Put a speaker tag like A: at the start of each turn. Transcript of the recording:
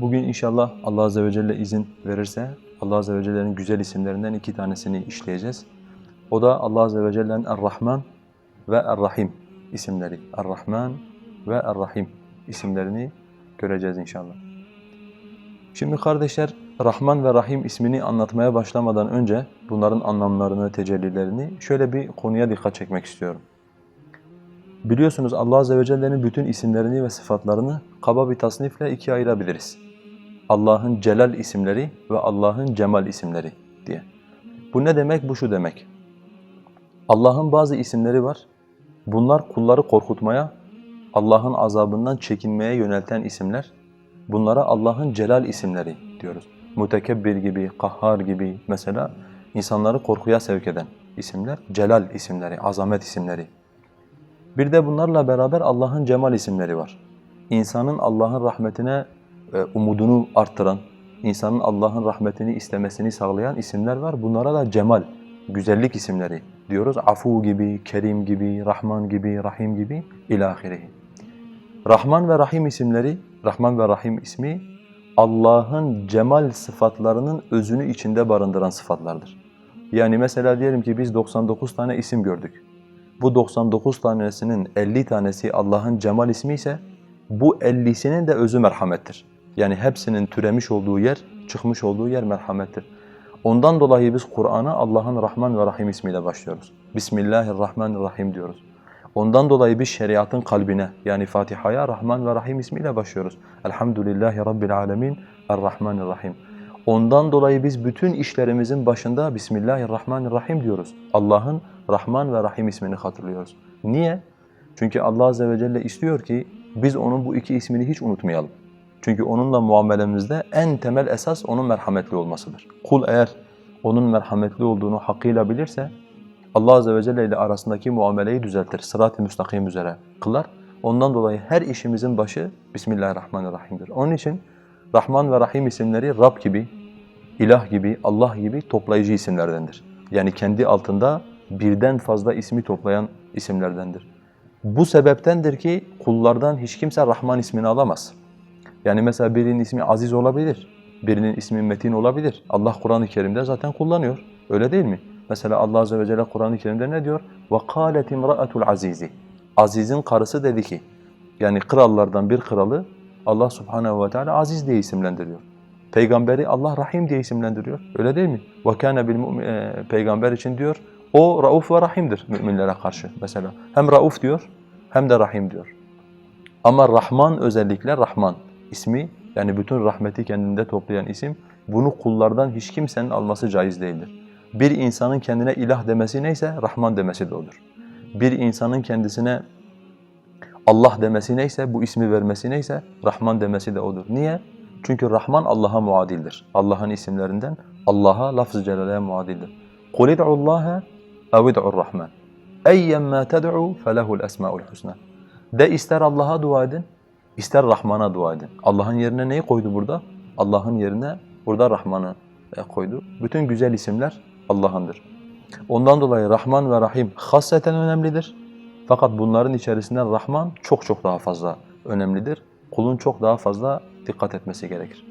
A: Bugün inşallah Allah Azze ve Celle izin verirse Allah Azze ve Celle'nin güzel isimlerinden iki tanesini işleyeceğiz. O da Allah Azze ve Celle'nin Er-Rahman ve Er-Rahim isimleri. Er-Rahman ve Er-Rahim isimlerini göreceğiz inşallah. Şimdi kardeşler Rahman ve Rahim ismini anlatmaya başlamadan önce bunların anlamlarını, tecellilerini şöyle bir konuya dikkat çekmek istiyorum. Biliyorsunuz Allah Azze ve Celle'nin bütün isimlerini ve sıfatlarını kaba bir tasnifle ikiye ayırabiliriz. Allah'ın Celal isimleri ve Allah'ın Cemal isimleri diye. Bu ne demek? Bu şu demek. Allah'ın bazı isimleri var. Bunlar kulları korkutmaya, Allah'ın azabından çekinmeye yönelten isimler. Bunlara Allah'ın Celal isimleri diyoruz. Mütekebbir gibi, Kahhar gibi mesela insanları korkuya sevk eden isimler. Celal isimleri, azamet isimleri. Bir de bunlarla beraber Allah'ın Cemal isimleri var. İnsanın Allah'ın rahmetine umudunu arttıran, insanın Allah'ın rahmetini istemesini sağlayan isimler var. Bunlara da Cemal, güzellik isimleri diyoruz. Afu gibi, Kerim gibi, Rahman gibi, Rahim gibi ilahirihi. Rahman ve Rahim isimleri, Rahman ve Rahim ismi Allah'ın cemal sıfatlarının özünü içinde barındıran sıfatlardır. Yani mesela diyelim ki biz 99 tane isim gördük. Bu 99 tanesinin 50 tanesi Allah'ın cemal ismi ise bu 50'sinin de özü merhamettir. Yani hepsinin türemiş olduğu yer, çıkmış olduğu yer merhamettir. Ondan dolayı biz Kur'an'a Allah'ın Rahman ve Rahim ismiyle başlıyoruz. Bismillahirrahmanirrahim diyoruz. Ondan dolayı biz şeriatın kalbine yani Fatiha'ya Rahman ve Rahim ismiyle başlıyoruz. Elhamdülillahi Rabbil alemin Errahmanirrahim. Ondan dolayı biz bütün işlerimizin başında Bismillahirrahmanirrahim diyoruz. Allah'ın Rahman ve Rahim ismini hatırlıyoruz. Niye? Çünkü Allah Azze ve Celle istiyor ki biz onun bu iki ismini hiç unutmayalım. Çünkü onunla muamelemizde en temel esas onun merhametli olmasıdır. Kul eğer onun merhametli olduğunu hakkıyla bilirse Allah Azze ve Celle ile arasındaki muameleyi düzeltir. Sırat-ı müstakim üzere kılar. Ondan dolayı her işimizin başı Bismillahirrahmanirrahim'dir. Onun için Rahman ve Rahim isimleri Rab gibi, İlah gibi, Allah gibi toplayıcı isimlerdendir. Yani kendi altında birden fazla ismi toplayan isimlerdendir. Bu sebeptendir ki kullardan hiç kimse Rahman ismini alamaz. Yani mesela birinin ismi Aziz olabilir, birinin ismi Metin olabilir. Allah Kur'an-ı Kerim'de zaten kullanıyor. Öyle değil mi? Mesela Allah Azze ve Celle Kur'an-ı Kerim'de ne diyor? وَقَالَتْ اِمْرَأَةُ الْعَز۪يزِ Aziz'in karısı dedi ki, yani krallardan bir kralı Allah Subhanahu ve Teala Aziz diye isimlendiriyor. Peygamberi Allah Rahim diye isimlendiriyor. Öyle değil mi? وَكَانَ بِالْمُؤْمِنِ Peygamber için diyor, o Rauf ve Rahim'dir müminlere karşı mesela. Hem Rauf diyor, hem de Rahim diyor. Ama Rahman özellikle Rahman ismi, yani bütün rahmeti kendinde toplayan isim, bunu kullardan hiç kimsenin alması caiz değildir. Bir insanın kendine ilah demesi neyse Rahman demesi de odur. Bir insanın kendisine Allah demesi neyse, bu ismi vermesi neyse Rahman demesi de odur. Niye? Çünkü Rahman Allah'a muadildir. Allah'ın isimlerinden Allah'a lafz-ı celaleye muadildir. قُلِ ادْعُوا اللّٰهَ اَوْ ادْعُوا الرَّحْمَنِ اَيَّمَّا تَدْعُوا فَلَهُ الْاَسْمَاءُ الْحُسْنَى De ister Allah'a dua edin, İster Rahman'a dua edin. Allah'ın yerine neyi koydu burada? Allah'ın yerine burada Rahman'ı e, koydu. Bütün güzel isimler Allah'ındır. Ondan dolayı Rahman ve Rahim hasreten önemlidir. Fakat bunların içerisinden Rahman çok çok daha fazla önemlidir. Kulun çok daha fazla dikkat etmesi gerekir.